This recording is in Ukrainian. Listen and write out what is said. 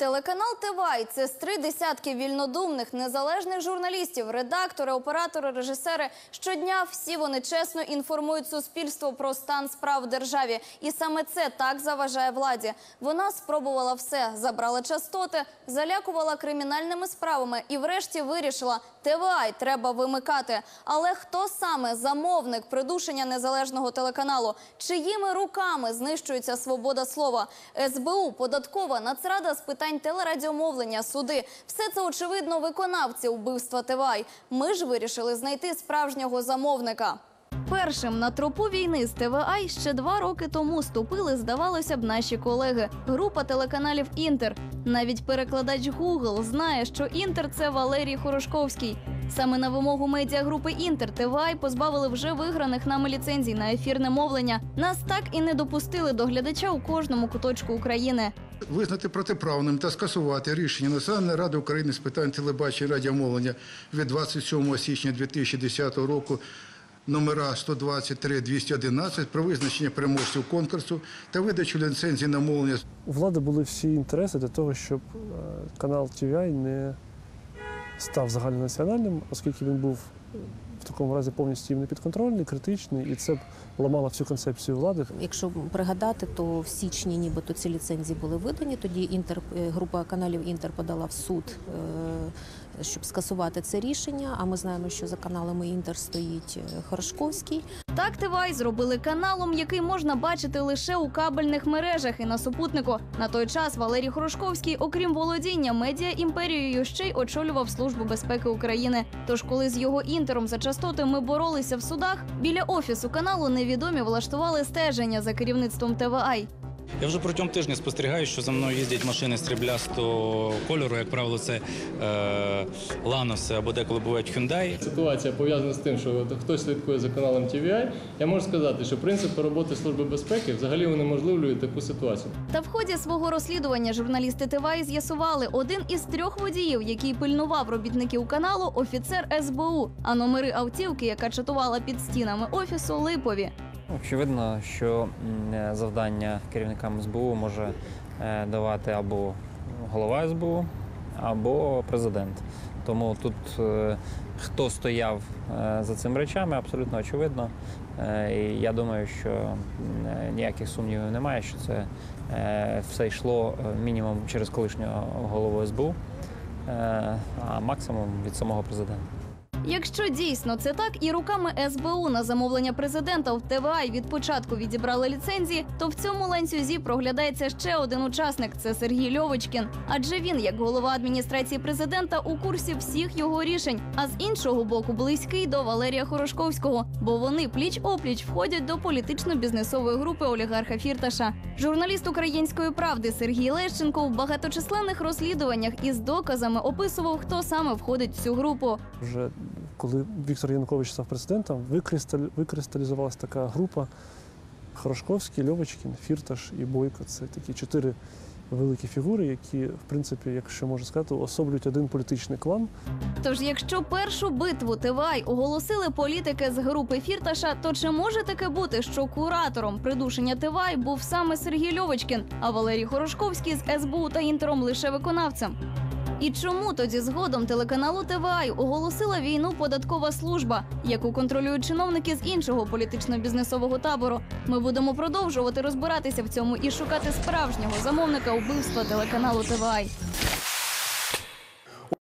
Телеканал ТВАЙ – це з три десятки вільнодумних, незалежних журналістів, редактори, оператори, режисери. Щодня всі вони чесно інформують суспільство про стан справ в державі. І саме це так заважає владі. Вона спробувала все. Забрала частоти, залякувала кримінальними справами і врешті вирішила – ТВАЙ треба вимикати. Але хто саме замовник придушення незалежного телеканалу? Чиїми руками знищується свобода слова? СБУ, податкова, Нацрада з питань телерадіомовлення, суди. Все це, очевидно, виконавці вбивства Тивай. Ми ж вирішили знайти справжнього замовника. Першим на тропу війни з ТВАЙ ще два роки тому ступили, здавалося б, наші колеги. Група телеканалів Інтер. Навіть перекладач Google знає, що Інтер це Валерій Хорошковський. Саме на вимогу медіагрупи Інтер ТВАЙ позбавили вже виграних нами ліцензій на ефірне мовлення. Нас так і не допустили до глядача у кожному куточку України. Визнати протиправним та скасувати рішення Національної ради України з питань телебачення і радіомовлення від 27 січня 2010 року номера 123-211 про визначення переможців конкурсу та видачу ліцензії на мовлення У влади були всі інтереси для того, щоб е, канал TVI не став загальнонаціональним, оскільки він був е, в такому разі повністю їм непідконтрольний, критичний, і це б ламало всю концепцію влади. Якщо пригадати, то в січні нібито ці ліцензії були видані. Тоді інтер е, група каналів Інтер подала в суд, е, щоб скасувати це рішення. А ми знаємо, що за каналами Інтер стоїть е, Хорошковський. Так ТВАЙ зробили каналом, який можна бачити лише у кабельних мережах і на супутнику. На той час Валерій Хорошковський, окрім володіння медіа імперією, ще й очолював службу безпеки України. Тож, коли з його інтером за частоти ми боролися в судах, біля офісу каналу невідомі влаштували стеження за керівництвом ТВАЙ. Я вже протягом тижня спостерігаю, що за мною їздять машини стріблястого кольору. Як правило, це е, Ланоси або деколи бувають Hyundai. Ситуація пов'язана з тим, що хтось слідкує за каналом TVI. Я можу сказати, що принципи роботи Служби безпеки взагалі унеможливлюють таку ситуацію. Та в ході свого розслідування журналісти ТВАЙ з'ясували, один із трьох водіїв, який пильнував робітників каналу, офіцер СБУ. А номери автівки, яка чатувала під стінами офісу, липові. Очевидно, що е, завдання керівникам СБУ може е, давати або голова СБУ, або президент. Тому тут е, хто стояв за цими речами, абсолютно очевидно. І я думаю, що ніяких сумнівів немає, що це все йшло мінімум через колишнього голову СБУ, а максимум від самого президента. Якщо дійсно це так, і руками СБУ на замовлення президента в ТВАЙ від початку відібрали ліцензії, то в цьому ланцюзі проглядається ще один учасник це Сергій Льовочкін. Адже він, як голова адміністрації президента, у курсі всіх його рішень. А з іншого боку, близький до Валерія Хорошковського, бо вони пліч опліч входять до політично-бізнесової групи олігарха Фірташа. Журналіст української правди Сергій Лещенко в багаточисленних розслідуваннях із доказами описував, хто саме входить в цю групу. Вже коли Віктор Янукович став президентом, викристалізувалася така група Хорошковський, Льовочкін, Фірташ і Бойко. Це такі чотири великі фігури, які, в принципі, якщо можна сказати, особлюють один політичний клан. Тож, якщо першу битву ТВАЙ оголосили політики з групи Фірташа, то чи може таке бути, що куратором придушення ТВАЙ був саме Сергій Льовочкін, а Валерій Хорошковський з СБУ та Інтером лише виконавцем? І чому тоді згодом телеканалу ТВАЙ оголосила війну податкова служба, яку контролюють чиновники з іншого політично-бізнесового табору? Ми будемо продовжувати розбиратися в цьому і шукати справжнього замовника убивства телеканалу ТВАЙ.